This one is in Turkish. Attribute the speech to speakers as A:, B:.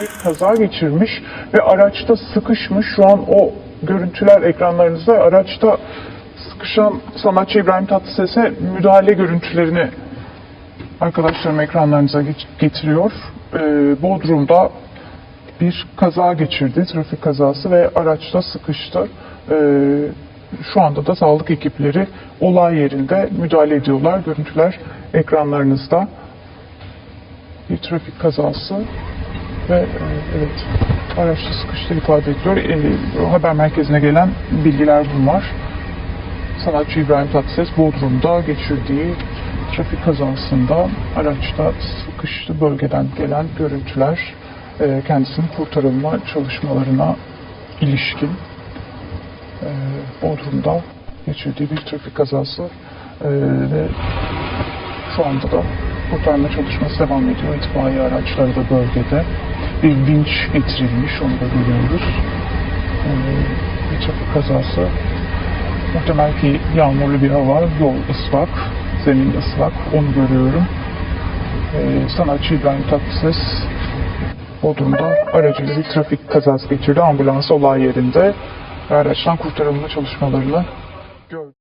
A: bir kaza geçirmiş ve araçta sıkışmış. Şu an o görüntüler ekranlarınızda. Araçta sıkışan sanatçı İbrahim Tatlıses'e müdahale görüntülerini arkadaşlarım ekranlarınıza getiriyor. Ee, Bodrum'da bir kaza geçirdi, trafik kazası ve araçta sıkıştı. Ee, şu anda da sağlık ekipleri olay yerinde müdahale ediyorlar. Görüntüler ekranlarınızda. Bir trafik kazası ve e, evet araçta sıkıştı ifade ediliyor. E, haber merkezine gelen bilgiler bunlar. Sanatçı İbrahim Tatlıses Bodrum'da geçirdiği trafik kazasında araçta sıkıştı bölgeden gelen görüntüler e, kendisinin kurtarılma çalışmalarına ilişkin e, Bodrum'da geçirdiği bir trafik kazası e, ve şu anda da kurtarma çalışması devam ediyor. İtfaiye araçları da bölgede. Bir vinç getirilmiş, onu da görüyoruz. E, bir trafik kazası Muhtemel ki yağmurlu bir hava, yol ıslak, zemin ıslak, onu görüyorum. Ee, sanatçı İbrahim Tatlıses Bodrum'da aracıyla bir trafik kazası geçirdi. Ambulans olay yerinde araçtan kurtarılma çalışmalarını gördü.